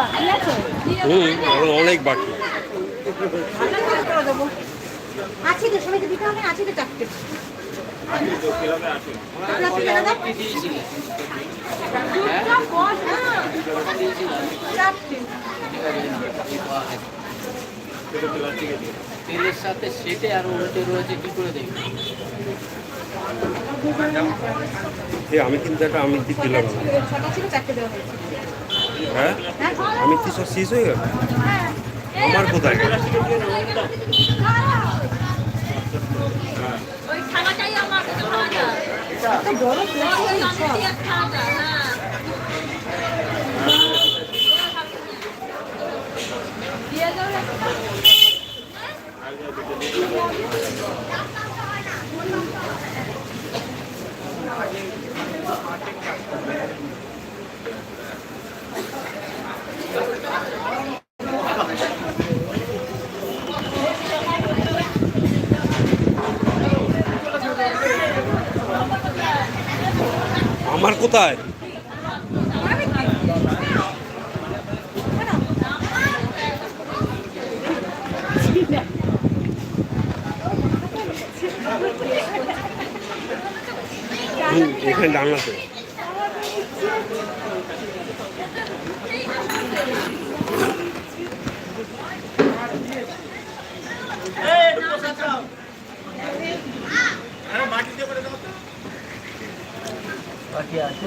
হুম এখন অনেক বাকি। আছে তো সবাইকে দিতে হবে আছে তো চারটে। তেলের সাথে সেটে আর উল্টে রয়েছে কি করে দেখবি? আমি কিন্তু একটা ছটা দিলাম ছটা ছিল চারটে দেওয়া হয়েছে। হ্যাঁ? হ্যাঁ আমিত্তি সব শেষ হয়ে গেল। আমার কোথায়? গেল ওই থালাটাই আমার কাছে থালাটা এত বড় প্লাস্টিক ওই আমি দিয়ে আমার কোথায়? এখানে জানলাতে বাকি আছে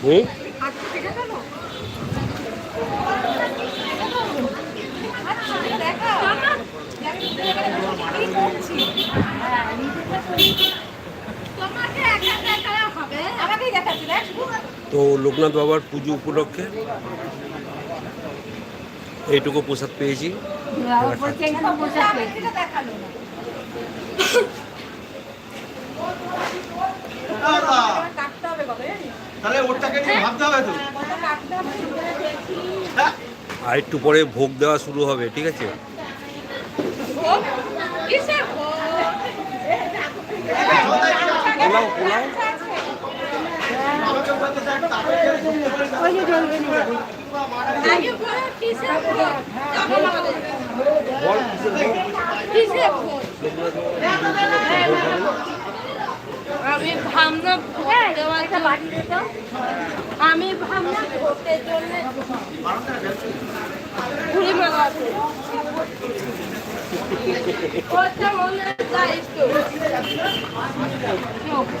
হুম হাত থেকে গেল আচ্ছা, দেখাও। কি করছি? তোমাকে একা দেখালে হবে আমাকেই দেখাচ্ছি দেখ তো লোকনাথ বাবার পুজো উপলক্ষে এইটুকু প্রসাদ পেয়েছি। আর একটু পরে ভোগ দেওয়া শুরু হবে ঠিক আছে? ভোগ? কিসের ভোগ? পোলাও পোলাও আগে বলো কিসের ভোগ তখন আমাদের বল কিসের ভোগ? কিসের ভোগ আমি ভাবনা আমি ভাবনা ভোটের জন্য ঘুরে ওটা মনে দায়িত্ব দেখো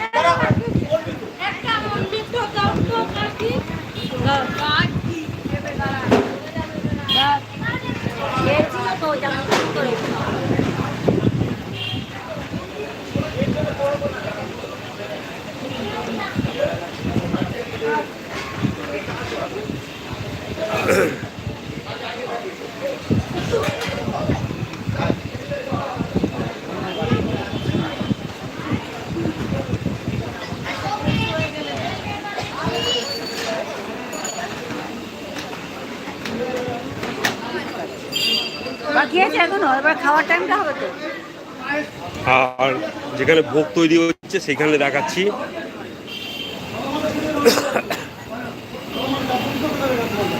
আর যেখানে ভোগ তৈরি হচ্ছে, সেখানে দেখাচ্ছি।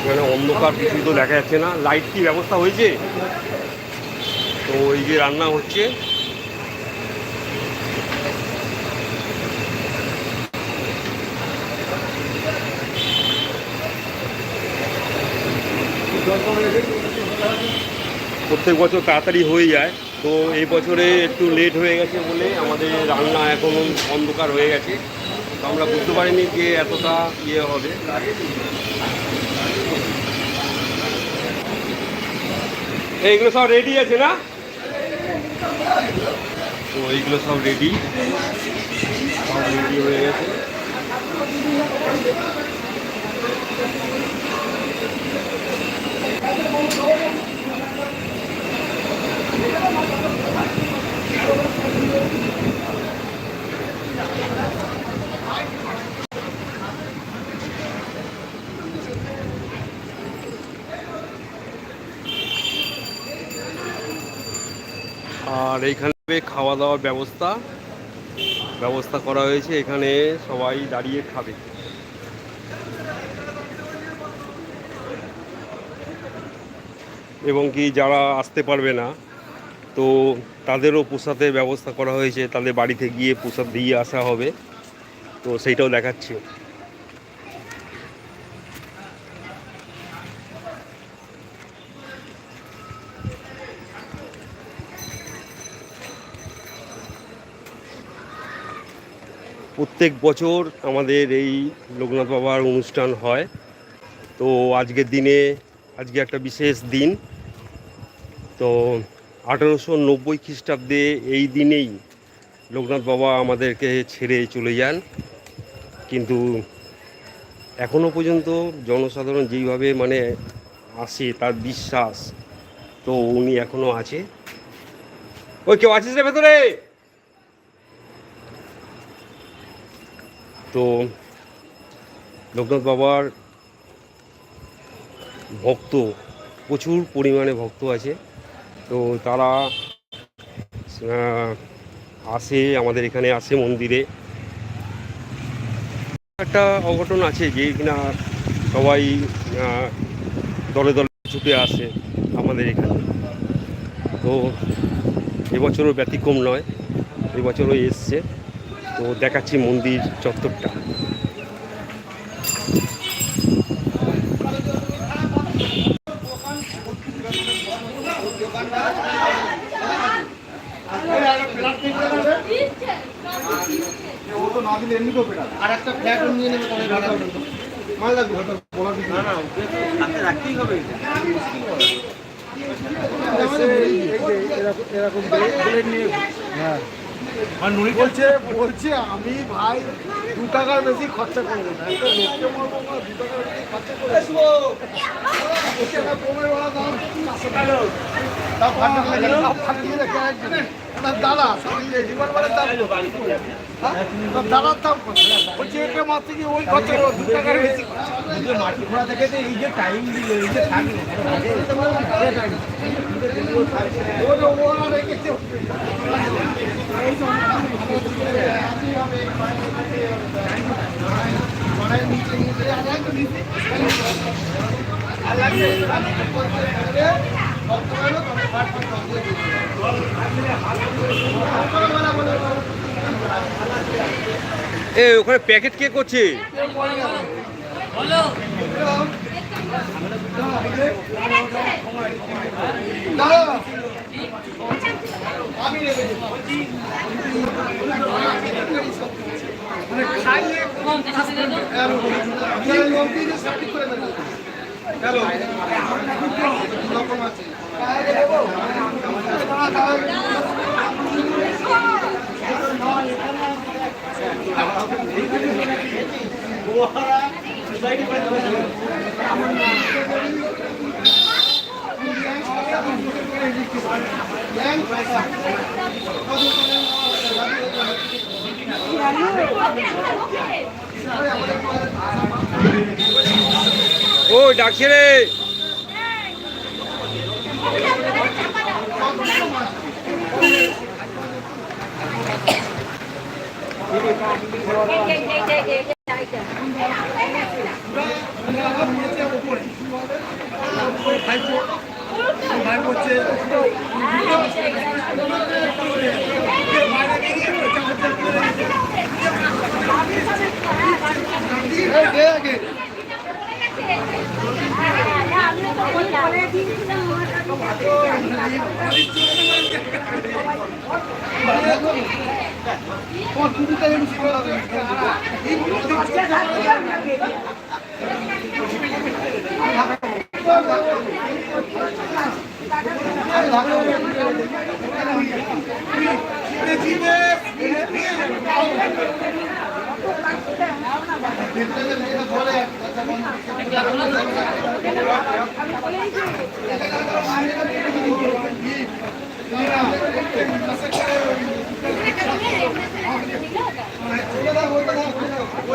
এখানে অন্ধকার কিছু তো দেখা যাচ্ছে না। লাইট কি ব্যবস্থা হয়েছে? তো এই যে রান্না হচ্ছে। প্রত্যেক বছর তাড়াতাড়ি হয়ে যায়। তো এই বছরে একটু লেট হয়ে গেছে বলে আমাদের রান্না এখন অন্ধকার হয়ে গেছে। তো আমরা বুঝতে পারিনি যে এতটা ইয়ে হবে। এইগুলো সব রেডি আছে না? তো এইগুলো সব রেডি সব রেডি হয়ে গেছে। আর এইখানে খাওয়া দাওয়ার ব্যবস্থা। ব্যবস্থা করা হয়েছে, এখানে সবাই দাঁড়িয়ে খাবে। এবং কি যারা আসতে পারবে না তো তাদেরও প্রসাদের ব্যবস্থা করা হয়েছে, তাদের বাড়িতে গিয়ে প্রসাদ দিয়ে আসা হবে। তো সেইটাও দেখাচ্ছি। প্রত্যেক বছর আমাদের এই লোকনাথ বাবার অনুষ্ঠান হয়। তো আজকের দিনে, আজকে একটা বিশেষ দিন। তো আঠারোশো নব্বই খ্রিস্টাব্দে এই দিনেই লোকনাথ বাবা আমাদেরকে ছেড়ে চলে যান। কিন্তু এখনও পর্যন্ত জনসাধারণ যেইভাবে মানে আসে, তার বিশ্বাস তো উনি এখনও আছে। ওই কেউ আছিস রে ভেতরে? তো লোকনাথ বাবার ভক্ত, প্রচুর পরিমাণে ভক্ত আছে। তো তারা আসে, আমাদের এখানে আসে মন্দিরে। একটা অঘটন আছে যে কিনা সবাই দলে দলে ছুটে আসে আমাদের এখানে। তো এবছরও ব্যতিক্রম নয়, এবছরও এসছে। তো দেখাচ্ছি মন্দির চত্বরটা ও তো না দিলে এমনি করে আর একটা ফ্ল্যাট নিয়ে নেবে তবে মাল লাগবে বলার কিছু না না হাতে রাখতেই হবে এরকম এরকম নিয়ে হ্যাঁ। বলছে বলছে আমি ভাই দু টাকার বেশি খরচা করব না। লোককে মারবো না দু টাকার বেশি খরচা দাদা? হ্যাঁ? দাদার দাম বলছে এটা মারতে গিয়ে ওই খরচা করব, দু টাকার বেশি মাটি খোঁড়া থেকে এই যে টাইম দিল এই যে থাকল এ ওখানে প্যাকেট কে করছে? আমি রেখেছি মানে খাইয়ে হ্যালো লোক দিয়ে সার্টিফিকেট করে দেবো হ্যালো রকম আছে ও ডাকছে রে। ভাই করছে এই দে আগে তোমার কুকুরটা যেন শুয়ে আছে।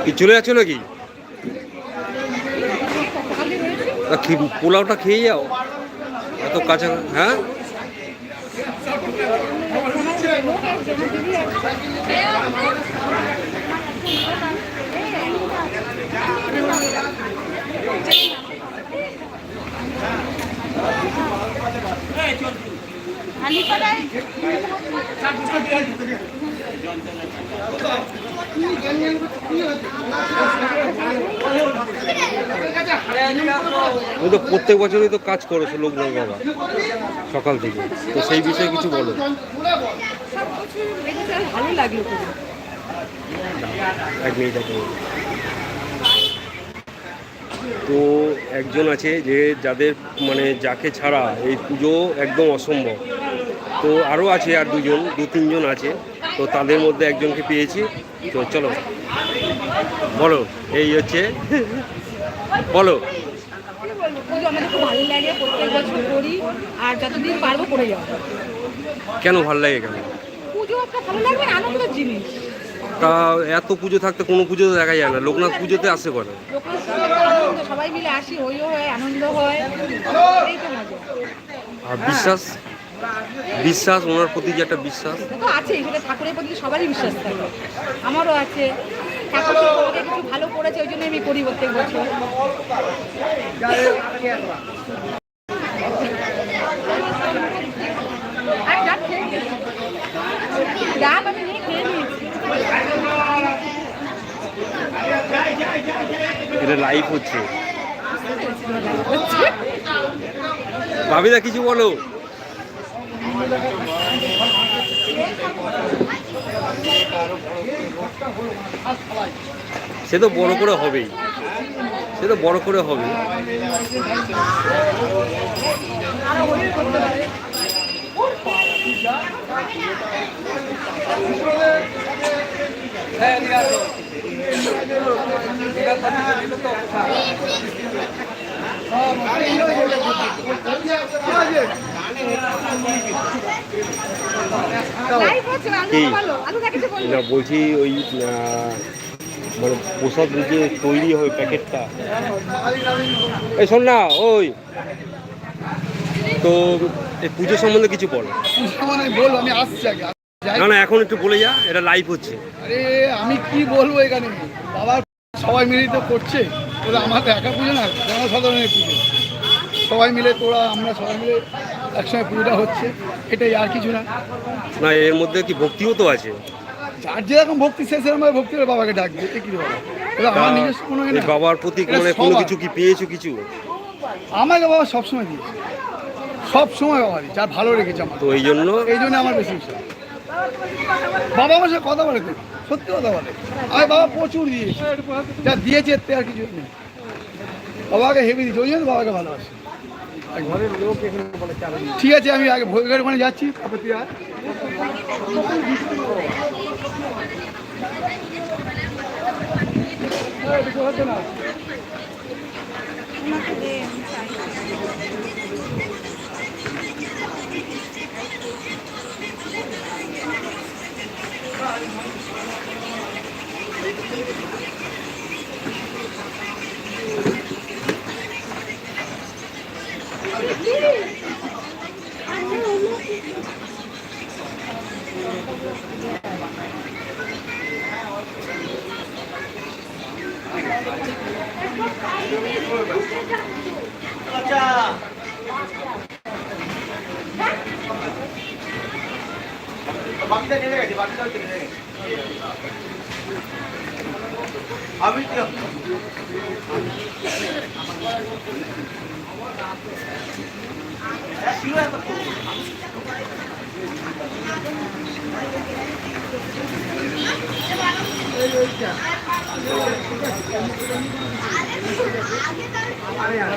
কি চলে যাচ্ছ নাকি? পোলাওটা খেয়ে যাও? এত কাঁচা হ্যাঁ? তো প্রত্যেক বছরই তো কাজ করেছ লোকনাথ বাবা, সকাল থেকে। তো সেই বিষয়ে কিছু বলো। ভালো লাগল এক মিনিট। তো একজন আছে যে যাদের মানে যাকে ছাড়া এই পুজো একদম অসম্ভব। তো আরও আছে আর দুজন, দু তিনজন আছে। তো তাদের মধ্যে একজনকে পেয়েছি। তো চলো, বলো, এই হচ্ছে, বলো। কেন ভালো লাগে কেন? তা এত পুজো থাকতে কোনো পুজো দেখা যায় না। লোকনাথ পুজোতে আসে করে সবাই মিলে আসি হয় আনন্দ হয় আর বিশ্বাস? বিশ্বাস ওনার প্রতি যে একটা বিশ্বাস। তো আছেই সেটা ঠাকুরের প্রতি সবারই বিশ্বাস থাকে। আমারও আছে। ঠাকুর আমাকে কিছু ভালো করেছে ওই জন্য আমি করি প্রত্যেক বছর ডাব খেয়ে নিয়েছি। ডাব আমি নিয়ে খেয়ে নিয়েছি এটা লাইভ হচ্ছে। ভাবিদা কিছু বলো? সে তো বড় করে হবেই। সে তো বড় করে হবে হচ্ছে না, বলছি ওই মানে প্রসাদ যে তৈরি হয় প্যাকেটটা। এই শোন না ওই। তো এই পুজো সম্বন্ধে কিছু বল। মানে আমি আসছি না না এখন একটু বলে যা এটা লাইভ হচ্ছে। আরে আমি কি বলব এখানে? বাবা সবাই মিলেই তো করছে। ওরা আমার তো একা পুজো না জনসাধারণের পুজো। সবাই মিলে তোরা আমরা সবাই মিলে একসঙ্গে পুজোটা হচ্ছে এটাই আর কিছু না। না এর মধ্যে কি ভক্তিও তো আছে? যার যেরকম ভক্তি সে সেরকম ভক্তি বাবাকে ডাকবে এ কি বাবা এটা আমার নিজস্ব কোনো এ না। বাবার প্রতি এটা মানে কোনো সবার। কিছু কি পেয়েছ কিছু? আমাকে বাবা সবসময় দিয়েছে। সব সময় বাবা দিয়েছে আর ভালো রেখেছে আমার। তো এই জন্য? এই জন্য আমার বেশি বিশ্বাস। বাবা আমার সাথে কথা বলে সত্যি কথা বলে? আমি বাবা প্রচুর দিয়েছে। যা দিয়েছে এতে আর কিছু নেই। বাবাকে হেভি দিয়েছে। ওই জন্য বাবাকে ভালোবাসি। ঘরের লোক এখানে বলে চালান ঠিক আছে আমি আগে ভোগের ওখানে যাচ্ছি। তারপর তুই 가자. আমি আরে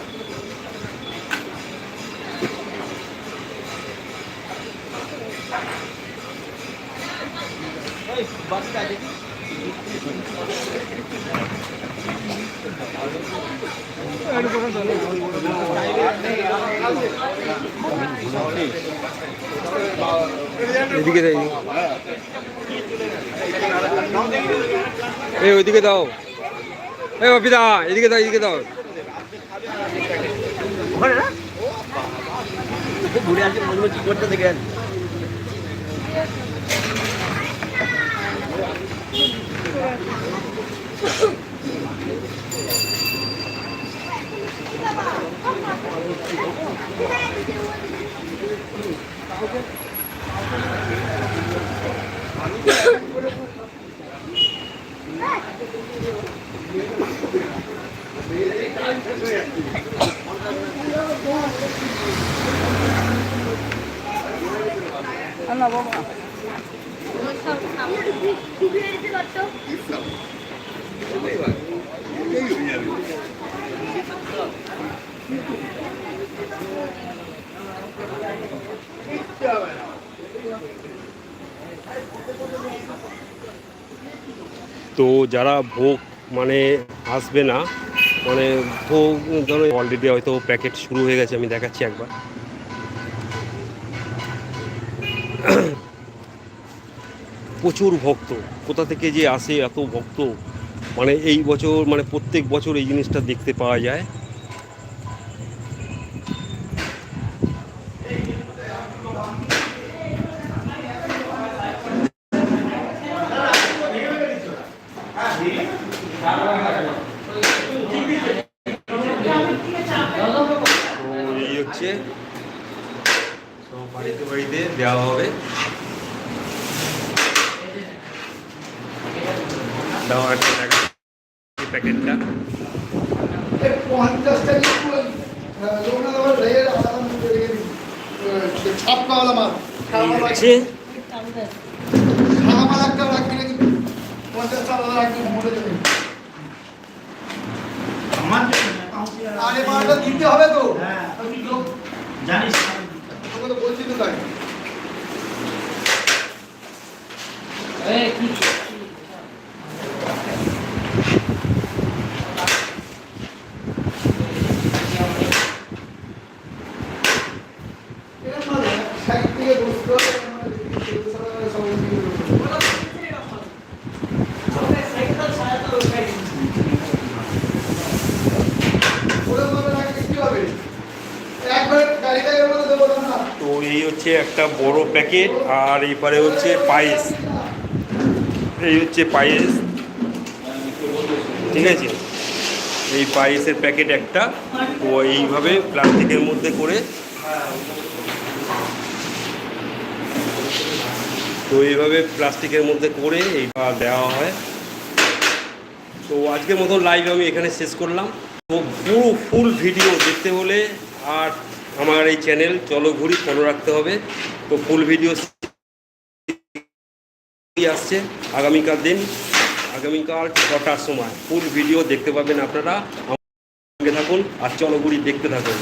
এই ওইদিকে দাও। এই অপিদা এদিকে দাও এদিকে দাও। ঘুরে আসে মনে হচ্ছে করতে দেখে তো যারা ভোগ মানে আসবে না মানে ভোগ ধরো অলরেডি হয়তো প্যাকেট শুরু হয়ে গেছে, আমি দেখাচ্ছি একবার। প্রচুর ভক্ত, কোথা থেকে যে আসে এত ভক্ত মানে এই বছর মানে প্রত্যেক বছর এই জিনিসটা দেখতে পাওয়া যায় তো এই হচ্ছে তো বাড়িতে বাড়িতে দেওয়া হবে দেওয়া একটা প্যাকেটটা এই পঞ্চাশটা কিন্তু ওই, আহ, লোকনাথ আবার রেল আলাদা মধ্যে রেখে দিন। আহ, ছাপকাওয়ালা মাল খাওয়ালা আছে খাওয়া মাল একটা রাখবি নাকি পঞ্চাশটা আলাদা রাখবি মনে যাবে আরে মালটা তো? আমি লোক জানিস। তোকে তো বলছি তো তাই। এরকম মাল সাইড থেকে বসতে হবে সব এই হচ্ছে একটা বড় প্যাকেট আর এবারে হচ্ছে পায়েস। এই হচ্ছে পায়েস। ঠিক আছে? এই পায়েসের প্যাকেট একটা। তো এইভাবে প্লাস্টিকের মধ্যে করে। তো এইভাবে প্লাস্টিকের মধ্যে করে এইটা দেওয়া হয়। তো আজকের মতো লাইভ আমি এখানে শেষ করলাম। তো পুরো ফুল ভিডিও দেখতে হলে আর আমার এই চ্যানেল চলো ঘুরি ফলো রাখতে হবে। তো ফুল ভিডিও আসছে আগামীকাল দিন, আগামীকাল ছটার সময়। ফুল ভিডিও দেখতে পাবেন আপনারা। সঙ্গে থাকুন আর চলো ঘুরি, দেখতে থাকুন।